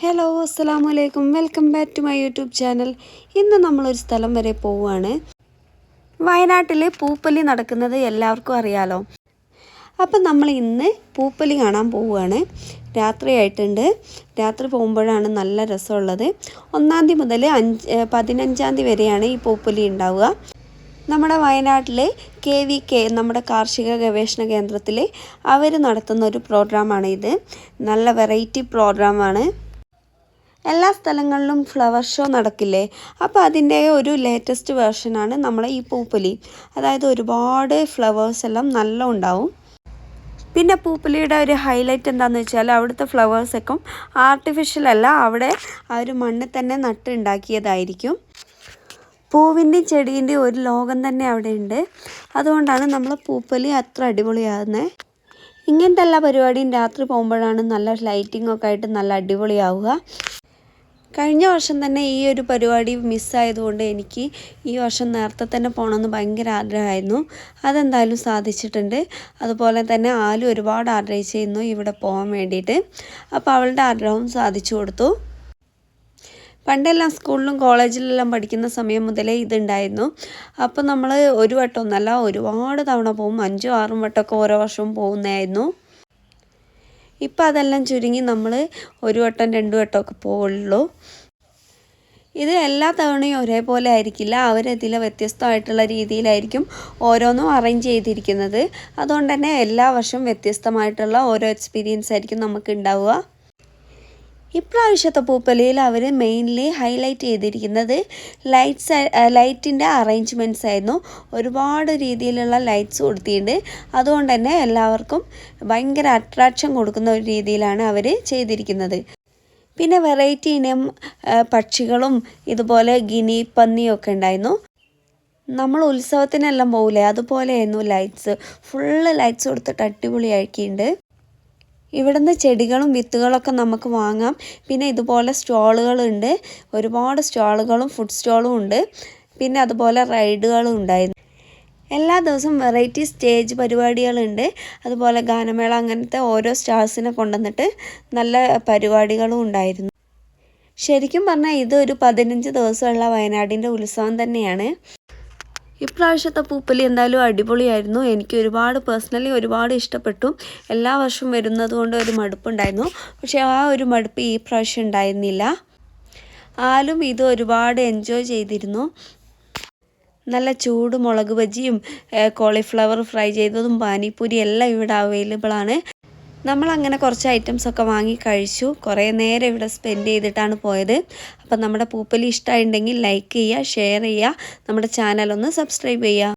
Hello അസ്സാം അലൈക്കും welcome back to my YouTube channel ഇന്ന് നമ്മളൊരു സ്ഥലം വരെ പോവുകയാണ്. വയനാട്ടിൽ പൂപ്പലി നടക്കുന്നത് എല്ലാവർക്കും അറിയാലോ. അപ്പം നമ്മൾ ഇന്ന് പൂപ്പലി കാണാൻ പോവുകയാണ്. രാത്രിയായിട്ടുണ്ട്. രാത്രി പോകുമ്പോഴാണ് നല്ല രസമുള്ളത്. ഒന്നാം തീയതി മുതൽ അഞ്ച് പതിനഞ്ചാം തീയതി വരെയാണ് ഈ പൂപ്പലി ഉണ്ടാവുക. നമ്മുടെ വയനാട്ടിലെ കെ വി കെ നമ്മുടെ കാർഷിക ഗവേഷണ കേന്ദ്രത്തിലെ അവർ നടത്തുന്ന ഒരു പ്രോഗ്രാമാണ് ഇത്. നല്ല വെറൈറ്റി പ്രോഗ്രാമാണ്. എല്ലാ സ്ഥലങ്ങളിലും ഫ്ലവർ ഷോ നടക്കില്ലേ? അപ്പോൾ അതിന്റെ ഒരു ലേറ്റസ്റ്റ് വേർഷനാണ് നമ്മളെ ഈ പൂപ്പലി. അതായത് ഒരുപാട് ഫ്ലവേഴ്സ് എല്ലാം നല്ല ഉണ്ടാവും. പിന്നെ പൂപ്പലിയുടെ ഒരു ഹൈലൈറ്റ് എന്താണെന്ന് വെച്ചാൽ അവിടുത്തെ ഫ്ലവേഴ്സൊക്കെ ആർട്ടിഫിഷ്യൽ അല്ല അവിടെ ആ ഒരു മണ്ണ് തന്നെ നട്ടുണ്ടാക്കിയതായിരിക്കും. പൂവിന്റെയും ചെടീന്റെയും ഒരു ലോകം തന്നെ അവിടെ ഉണ്ട്. അതുകൊണ്ടാണ് നമ്മൾ പൂപ്പലി അത്ര അടിപൊളിയാകുന്നത് ഇങ്ങനത്തെ എല്ലാ പരിപാടിയും രാത്രി പോകുമ്പോഴാണ് നല്ല ലൈറ്റിംഗ് ഒക്കെ ആയിട്ട് നല്ല അടിപൊളിയാവുക. കഴിഞ്ഞ വർഷം തന്നെ ഈ ഒരു പരിപാടി മിസ്സായതുകൊണ്ട് എനിക്ക് ഈ വർഷം നേരത്തെ തന്നെ പോകണമെന്ന് ഭയങ്കര ആഗ്രഹമായിരുന്നു. അതെന്തായാലും സാധിച്ചിട്ടുണ്ട്. അതുപോലെ തന്നെ ആലു ഒരുപാട് ആഗ്രഹിച്ചിരുന്നു ഇവിടെ പോകാൻ വേണ്ടിയിട്ട്. അപ്പോൾ അവളുടെ ആഗ്രഹവും സാധിച്ചു കൊടുത്തു. പണ്ടെല്ലാം സ്കൂളിലും കോളേജിലെല്ലാം പഠിക്കുന്ന സമയം മുതലേ ഇതുണ്ടായിരുന്നു. അപ്പോൾ നമ്മൾ ഒരു വട്ടം വട്ടമൊന്നല്ല ഒരുപാട് തവണ പോകും അഞ്ചും ആറും വട്ടമൊക്കെ ഓരോ വർഷവും പോകുന്നതായിരുന്നു. ഇപ്പം അതെല്ലാം ചുരുങ്ങി നമ്മൾ ഒരു വട്ടം രണ്ട് വട്ടമൊക്കെ പോവുള്ളൂ. ഇത് എല്ലാ തവണയും ഒരേപോലെ ആയിരിക്കില്ല. അവരതിൽ വ്യത്യസ്തമായിട്ടുള്ള രീതിയിലായിരിക്കും ഓരോന്നും അറേഞ്ച് ചെയ്തിരിക്കുന്നത്. അതുകൊണ്ട് തന്നെ എല്ലാ വർഷവും വ്യത്യസ്തമായിട്ടുള്ള ഓരോ എക്സ്പീരിയൻസ് ആയിരിക്കും നമുക്ക് ഉണ്ടാവുക. ഇപ്രാവശ്യത്തെ പൂപ്പലിയിൽ അവർ മെയിൻലി ഹൈലൈറ്റ് ചെയ്തിരിക്കുന്നത് ലൈറ്റ്സ് ലൈറ്റിന്റെ അറേഞ്ച്മെന്റ്സ് ആയിരുന്നു. ഒരുപാട് രീതിയിലുള്ള ലൈറ്റ്സ് കൊടുത്തിട്ടുണ്ട്. അതുകൊണ്ട് തന്നെ എല്ലാവർക്കും ഭയങ്കര അട്രാക്ഷൻ കൊടുക്കുന്ന ഒരു രീതിയിലാണ് അവർ ചെയ്തിരിക്കുന്നത്. പിന്നെ വെറൈറ്റി ഇനം പക്ഷികളും ഇതുപോലെ ഗിനി പന്നിയൊക്കെ ഉണ്ടായിരുന്നു. നമ്മൾ ഉത്സവത്തിനെല്ലാം പോകില്ലേ അതുപോലെയായിരുന്നു ലൈറ്റ്സ് ഫുള്ള് ലൈറ്റ്സ് കൊടുത്തിട്ട് അടിപൊളിയാക്കിയിട്ടുണ്ട്. ഇവിടുന്ന് ചെടികളും വിത്തുകളൊക്കെ നമുക്ക് വാങ്ങാം. പിന്നെ ഇതുപോലെ സ്റ്റോളുകളുണ്ട്. ഒരുപാട് സ്റ്റോളുകളും ഫുഡ് സ്റ്റോളും ഉണ്ട്. പിന്നെ അതുപോലെ റൈഡുകളും ഉണ്ടായിരുന്നു. എല്ലാ ദിവസവും വെറൈറ്റി സ്റ്റേജ് പരിപാടികളുണ്ട്. അതുപോലെ ഗാനമേള അങ്ങനത്തെ ഓരോ സ്റ്റാർസിനെ കൊണ്ടുവന്നിട്ട് നല്ല പരിപാടികളും ഉണ്ടായിരുന്നു. ശരിക്കും പറഞ്ഞാൽ ഇതൊരു പതിനഞ്ച് ദിവസമുള്ള വയനാടിന്റെ ഉത്സവം തന്നെയാണ്. ഇപ്രാവശ്യത്തെ പൂപ്പലി എന്തായാലും അടിപൊളിയായിരുന്നു. എനിക്ക് ഒരുപാട് പേഴ്സണലി ഒരുപാട് ഇഷ്ടപ്പെട്ടു. എല്ലാ വർഷവും വരുന്നത് കൊണ്ട് ഒരു മടുപ്പുണ്ടായിരുന്നു. പക്ഷേ ആ ഒരു മടുപ്പ് ഈ പ്രാവശ്യം ഉണ്ടായിരുന്നില്ല. ആലും ഇത് ഒരുപാട് എൻജോയ് ചെയ്തിരുന്നു. നല്ല ചൂട് മുളക് ബജിയും കോളിഫ്ലവർ ഫ്രൈ ചെയ്തതും പാനിപ്പൂരി എല്ലാം ഇവിടെ അവൈലബിൾ ആണ്. നമ്മൾ അങ്ങനെ കുറച്ച് ഐറ്റംസ് ഒക്കെ വാങ്ങി കഴിച്ചു. കുറേ നേരം ഇവിടെ സ്പെൻഡ് ചെയ്തിട്ടാണ് പോയത്. അപ്പം നമ്മുടെ പൂപ്പലി ഇഷ്ടമായിട്ടുണ്ടെങ്കിൽ ലൈക്ക് ചെയ്യുക ഷെയർ ചെയ്യുക. നമ്മുടെ ചാനലൊന്ന് സബ്സ്ക്രൈബ് ചെയ്യുക.